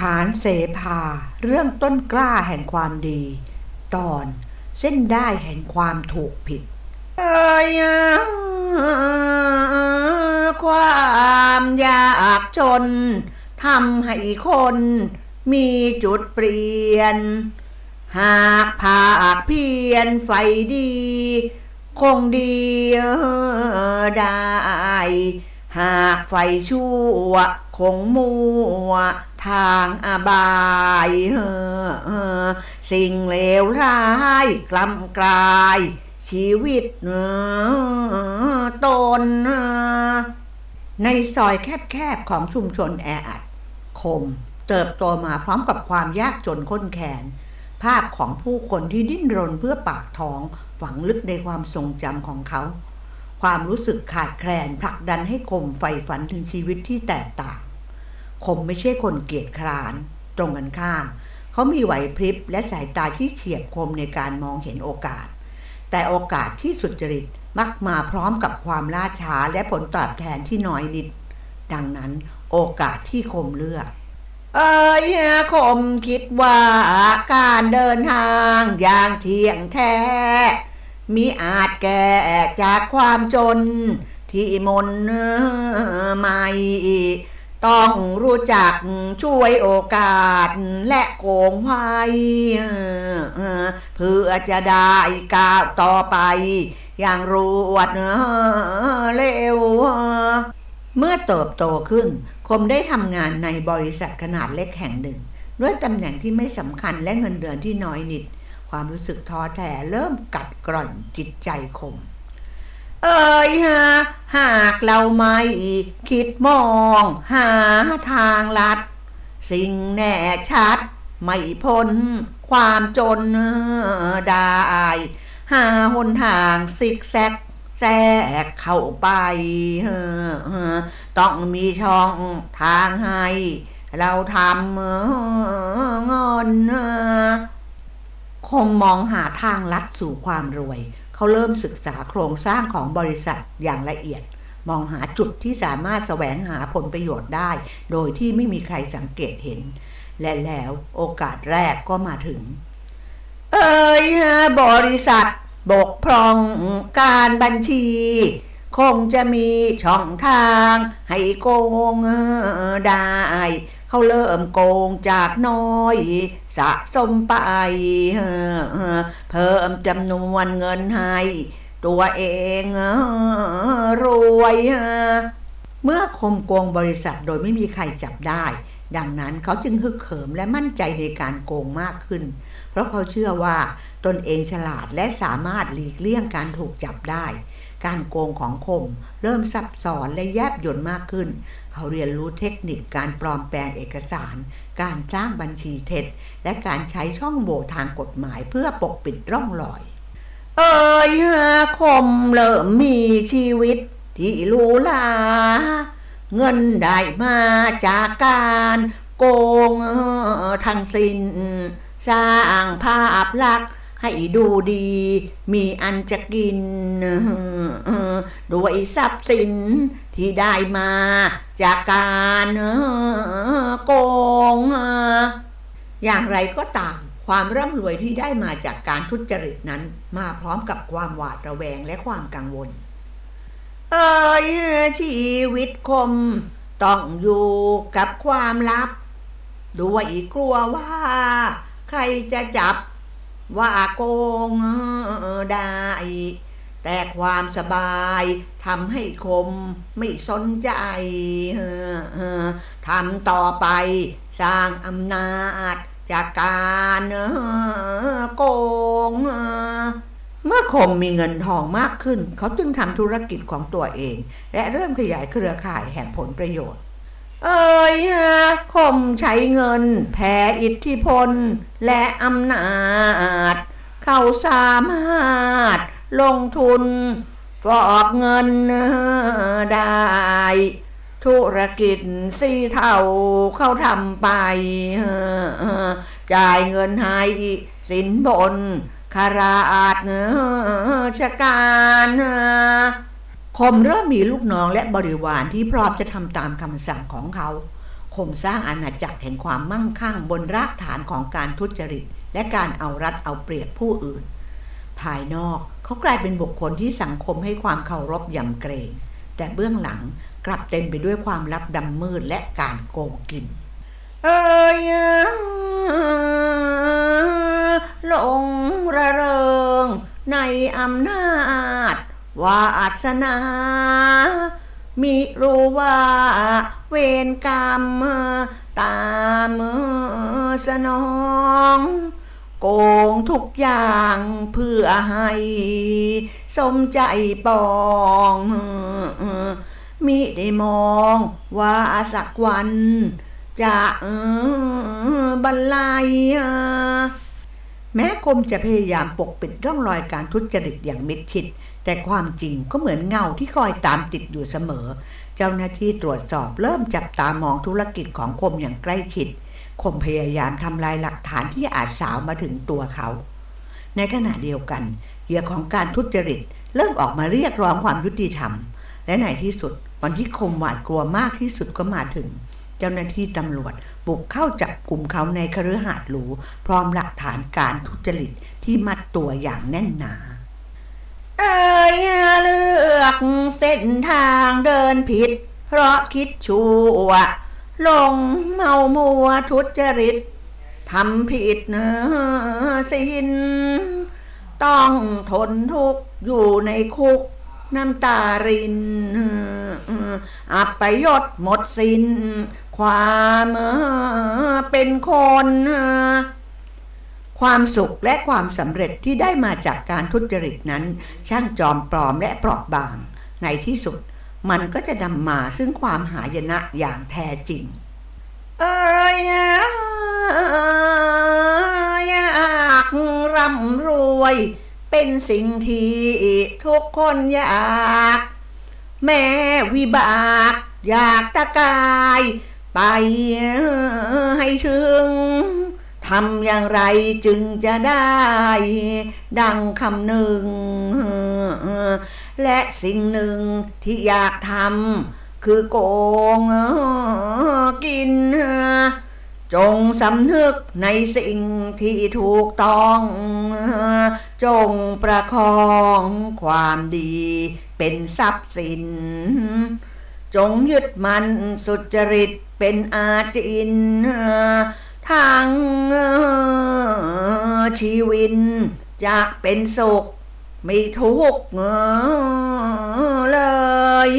ขานเสภา เรื่องต้นกล้าแห่งความดี ตอนเส้นได้แห่งความถูกผิดเอ้ยความยากจนทำให้คนมีจุดเปลี่ยน หากภาคเพียนไฟดี คงดีได้ หากไฟชั่วคงมัว ทางอบายสิ่งเลวร้ายกล้ำกลาย ชีวิตตน ในซอยแคบๆของชุมชนแออัดคมเติบโตมาพร้อมกับความยากจนข้นแขนภาพของผู้คนที่ดิ้นรนเพื่อปากท้องฝังลึกในความทรงจำของเขา ความรู้สึกขาดแคลนผลักดันให้คมใฝ่ฝันถึงชีวิตที่แตกต่าง คมไม่ใช่คนเกียจคร้าน ตรงกันข้าม เขามีไหวพริบและสายตาที่เฉียบคมในการมองเห็นโอกาส แต่โอกาสที่สุจริตมักมาพร้อมกับความล่าช้าและผลตอบแทนที่น้อยนิด ดังนั้นโอกาสที่คมเลือก เอ้ยคมคิดว่าการเดินทางอย่างเที่ยงแท้มีอาจแก่จากความจนที่มนไม่ ต้องรู้จักช่วยโอกาสและโกงไว้เพื่อจะได้ก้าวต่อไป อย่างรวดเร็ว เมื่อเติบโตขึ้น คมได้ทำงานในบริษัทขนาดเล็กแห่งหนึ่ง ด้วยตำแหน่งที่ไม่สำคัญและเงินเดือนที่น้อยนิด ความรู้สึกท้อแท้เริ่มกัดกร่อนจิตใจคม เอ้ยฮะหากเราไม่คิดมองหาทางลัด สิ่งแน่ชัด ไม่พ้นความจนได้หาหนทางซิกแซกแทรกเข้าไป ต้องมีช่องทางให้ เราทำเงินคงมองหาทางลัดสู่ความรวย เขาเริ่มศึกษาโครงสร้างของบริษัทอย่างละเอียด มองหาจุดที่สามารถแสวงหาผลประโยชน์ได้ โดยที่ไม่มีใครสังเกตเห็น และแล้วโอกาสแรกก็มาถึง เอ้ยบริษัท บกพร่องการบัญชี คงจะมีช่องทาง ให้โกงได้ เขาเริ่มโกงจากน้อย สะสมไป เพิ่มจำนวนเงินให้ ตัวเองรวย เมื่อคมโกงบริษัทโดยไม่มีใครจับได้ ดังนั้นเขาจึงฮึกเหิมและมั่นใจในการโกงมากขึ้น เพราะเขาเชื่อว่าตนเองฉลาดและสามารถหลีกเลี่ยงการถูกจับได้ การโกงของคม เริ่มซับซ้อนและแยบยลมากขึ้น เขาเรียนรู้เทคนิคการปลอมแปลงเอกสาร การสร้างบัญชีเท็จ และการใช้ช่องโหว่ทางกฎหมายเพื่อปกปิดร่องรอย เอ้ยคมเริ่มมีชีวิต ที่รูหราเงินได้มาจากการโกงทั้งสิน้นสร้างภาพลักษณ์ ให้ดูดี มีอันจะกินด้วยทรัพย์สินที่ได้มาจากการโกง อย่างไรก็ตาม ความร่ำรวยที่ได้มาจากการทุจริตนั้น มาพร้อมกับความหวาดระแวงและความกังวล เอ้ยชีวิตคม ต้องอยู่กับความลับด้วยกลัวว่า ใครจะจับ ว่าโกงได้ แต่ความสบายทำให้คมไม่สนใจทำต่อไปสร้างอำนาจจากการโกง เมื่อคมมีเงินทองมากขึ้น เขาจึงทำธุรกิจของตัวเอง และเริ่มขยายเครือข่ายแห่งผลประโยชน์ เอ้ยคมใช้เงิน แผ่อิทธิพล และอำนาจ เขาสามารถลงทุนฟอกเงินได้ ธุรกิจสีเทาเขาทำไป จ่ายเงินให้สินบนคาราอาดชการ คมเริ่มมีลูกน้องและบริวารที่พร้อมจะทำตามคำสั่งของเขาคมสร้างอาณาจักรแห่งความมั่งคั่งบนรากฐานของการทุจริต และการเอารัดเอาเปรียบผู้อื่น ภายนอกเขากลายเป็นบุคคลที่สังคมให้ความเคารพยำเกรง แต่เบื้องหลังกลับเต็มไปด้วยความลับดำมืดและการโกงกินเอ้ยหลงระเริงในอำนาจ วาสนา มิรู้ว่าเวรกรรม ตามสนอง โกงทุกอย่างเพื่อให้สมใจปองมิได้มองว่าสักวัน จะบรรลัยแม้คมจะพยายามปกปิดร่องรอยการทุจริตอย่างมิดชิด แต่ความจริงก็เหมือนเงาที่คอยตามติดอยู่เสมอ เจ้าหน้าที่ตรวจสอบเริ่มจับตามองธุรกิจของคมอย่างใกล้ชิดคมพยายามทำลายหลักฐานที่อาจสาวมาถึงตัวเขา ในขณะเดียวกันเหยื่อของการทุจริตเริ่มออกมาเรียกร้องความยุติธรรม และในที่สุดวันที่คมหวาดกลัวมากที่สุดก็มาถึง เจ้าหน้าที่ตำรวจบุกเข้าจับกลุ่มเขาในคฤหาสน์หรู พร้อมหลักฐานการทุจริตที่มัดตัวอย่างแน่นหนา ยเลือกเส้นทางเดินผิด เพราะคิดชั่วลงเมามัวทุจริตทำผิดเนื้อสินต้องทนทุกข์อยู่ในคุกน้ำตารินอับไปยศหมดสิน้น ความเป็นคน ความสุขและความสำเร็จที่ได้มาจากการทุจริตนั้น ช่างจอมปลอมและเปราะบาง ในที่สุดมันก็จะนำมาซึ่งความหายนะอย่างแท้จริงเอยอยากร่ำรวย เป็นสิ่งที่ทุกคนอยาก แม้วิบาก อยากตะกาย ไปให้ถึง ทำอย่างไรจึงจะได้ ดังคำหนึ่ง และสิ่งหนึ่งที่อยากทำคือโกงกิน จงสำนึกในสิ่งที่ถูกต้อง จงประคองความดีเป็นทรัพย์สิน จงยึดมันสุจริตเป็นอาจิน ชีวินจะเป็นสุข ไม่ทุกข์เลย